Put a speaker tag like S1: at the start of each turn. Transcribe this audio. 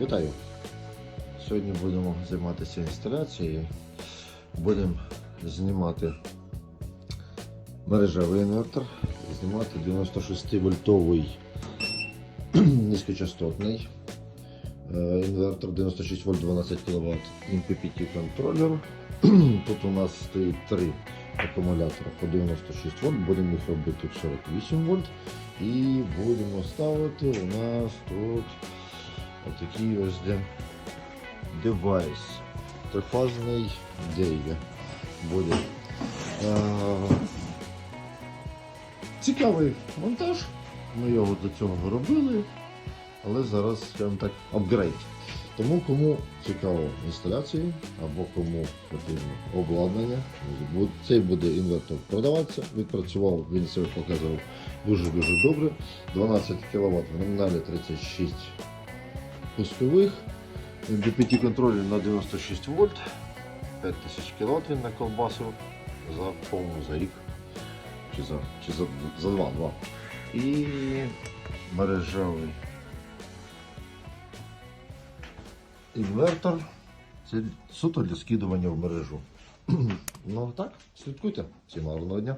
S1: Вітаю! Сьогодні будемо займатися інсталяцією. Будемо знімати мережевий інвертор, знімати 96 вольтовий низькочастотний е, інвертор 96 вольт 12 кВт MPPT контролер. Тут у нас стоїть три акумулятора по 96 вольт, будемо їх робити в 48 вольт. І будемо ставити у нас тут отакий ось де девайс. Трифазний дейга буде. Е, Цікавий монтаж. Ми його до цього робили, але зараз, скажімо так, апгрейд. Тому кому цікаво інсталяції або кому потрібно обладнання, цей буде інвертор продаватися. Відпрацював, він себе показував дуже-дуже добре. 12 кВт в номіналі 36 пускових. MPPT контролер на 96 вольт. 5000 кВт він наколбасив за повну за рік. Чи за, чи за, за два, два. І мережевий інвертор. Це суто для скидування в мережу. ну так, слідкуйте. Всім гарного дня.